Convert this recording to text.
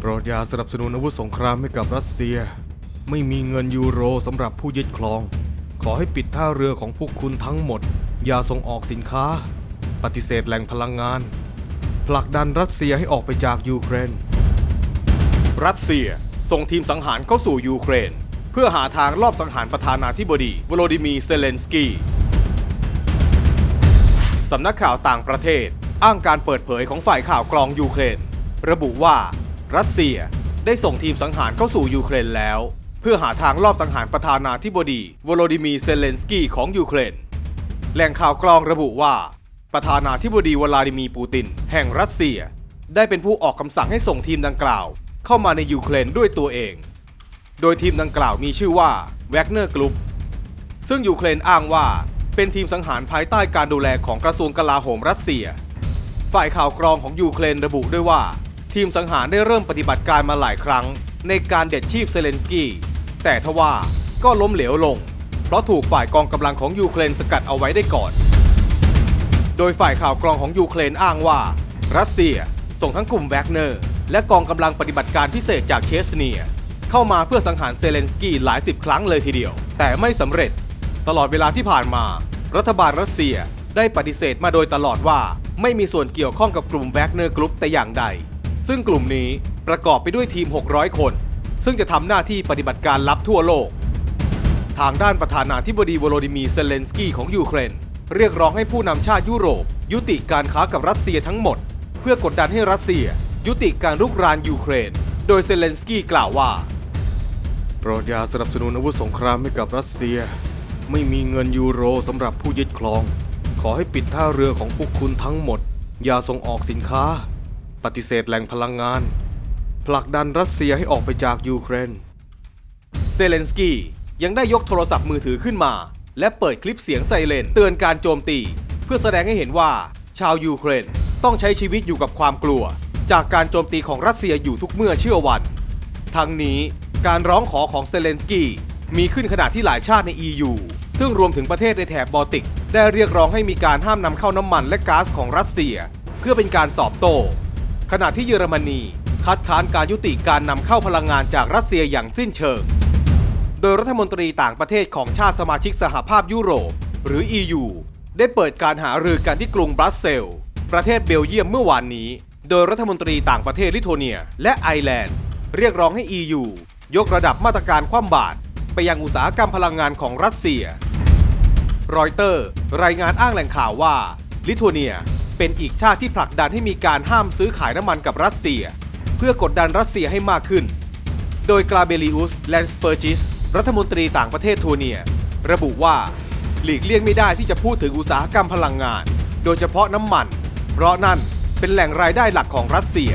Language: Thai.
โปรดอย่าสนับสนุนอาวุธสงครามให้กับรัสเซีย ไม่มีเงินยูโรสำหรับผู้ยึดครอง ขอให้ปิดท่าเรือของพวกคุณทั้งหมด อย่าส่งออกสินค้า ปฏิเสธแหล่งพลังงาน ผลักดันรัสเซียให้ออกไปจากยูเครน รัสเซียส่งทีมสังหารเข้าสู่ยูเครน เพื่อหาทางลอบสังหารประธานาธิบดีวโลดิมีร์เซเลนสกีสำนักข่าวต่างประเทศ อ้างการเปิดเผยของฝ่ายข่าวกรองยูเครน ระบุว่า รัสเซียได้ส่งทีมสังหารเข้าสู่ยูเครนแล้ว เพื่อหาทางลอบสังหารประธานาธิบดีวโลดิมีเซเลนสกี้ของยูเครนแหล่งข่าวกรองระบุว่า ประธานาธิบดีวลาดิมีปูติน แห่งรัสเซีย ได้เป็นผู้ออกคำสั่งให้ส่งทีมดังกล่าว เข้ามาในยูเครนด้วยตัวเอง โดยทีมดังกล่าวมีชื่อว่าแวกเนอร์กรุ๊ปซึ่งยูเครนอ้างว่าเป็นทีมสังหารภายใต้การดูแลของกระทรวงกลาโหมรัสเซีย ฝ่ายข่าวกรองของยูเครนระบุด้วยว่า ทีมสังหารได้เริ่มปฏิบัติการมาหลายครั้ง ในการเด็ดชีพเซเลนสกี้แต่ทว่าก็ล้มเหลวลง เพราะถูกฝ่ายกองกำลังของยูเครนสกัดเอาไว้ได้ก่อน โดยฝ่ายข่าวกรองของยูเครนอ้างว่า รัสเซียส่งทั้งกลุ่มแวกเนอร์ และกองกำลังปฏิบัติการพิเศษจากเชสเนีย เข้ามาเพื่อสังหารเซเลนสกี้หลายสิบครั้งเลยทีเดียว แต่ไม่สำเร็จ ตลอดเวลาที่ผ่านมา รัฐบาลรัสเซียได้ปฏิเสธมาโดยตลอดว่า ไม่มีส่วนเกี่ยวข้องกับกลุ่มแวกเนอร์กรุ๊ปแต่อย่างใด ซึ่งกลุ่มนี้ประกอบไปด้วยทีม 600 คน ซึ่งจะทำหน้าที่ปฏิบัติการลับทั่วโลก ทางด้านประธานาธิบดีวโลดิมีร์เซเลนสกี้ของยูเครน เรียกร้องให้ผู้นำชาติยุโรป ยุติการค้ากับรัสเซียทั้งหมด เพื่อกดดันให้รัสเซีย ยุติการรุกรานยูเครน โดยเซเลนสกี้กล่าวว่า โปรดอย่าสนับสนุนอาวุธสงครามให้กับรัสเซีย ไม่มีเงินยูโรสำหรับผู้ยึดครอง ขอให้ปิดท่าเรือของพวกคุณทั้งหมด อย่าส่งออกสินค้า ปฏิเสธแหล่งพลังงาน ผลักดันรัสเซียให้ออกไปจากยูเครน เซเลนสกี้ยังได้ยกโทรศัพท์มือถือขึ้นมา และเปิดคลิปเสียงไซเรนเตือนการโจมตี เพื่อแสดงให้เห็นว่า ชาวยูเครนต้องใช้ชีวิตอยู่กับความกลัว จากการโจมตีของรัสเซียอยู่ทุกเมื่อเชื่อวัน ทั้งนี้การร้องขอของเซเลนสกี้มีขึ้นขณะที่หลายชาติใน EU ซึ่งรวมถึงประเทศในแถบบอลติก ได้เรียกร้องให้มีการห้ามนำเข้าน้ำมันและก๊าซของรัสเซีย เพื่อเป็นการตอบโต้ ขณะที่เยอรมนีคัดค้านการยุติการนำเข้าพลังงานจากรัสเซียอย่างสิ้นเชิง โดยรัฐมนตรีต่างประเทศของชาติสมาชิกสหภาพยุโรป หรือ EU ได้เปิดการหารือกันที่กรุงบรัสเซลประเทศเบลเยียมเมื่อวานนี้ โดยรัฐมนตรีต่างประเทศลิทัวเนีย และไอร์แลนด์ เรียกร้องให้ EU ยกระดับมาตรการคว่ำบาตรไปยังอุตสาหกรรมพลังงานของรัสเซีย รอยเตอร์ รายงานอ้างแหล่งข่าวว่า ลิทัวเนีย เป็นอีกชาติที่ผลักดันให้มีการห้ามซื้อขายน้ำมันกับรัสเซีย เพื่อกดดันรัสเซียให้มากขึ้น โดยกราเบลิอุสแลนสเปอร์จิสรัฐมนตรีต่างประเทศทัวเนีย ระบุว่า หลีกเลี่ยงไม่ได้ที่จะพูดถึงอุตสาหกรรมพลังงาน โดยเฉพาะน้ำมัน เพราะนั่นเป็นแหล่งรายได้หลักของรัสเซีย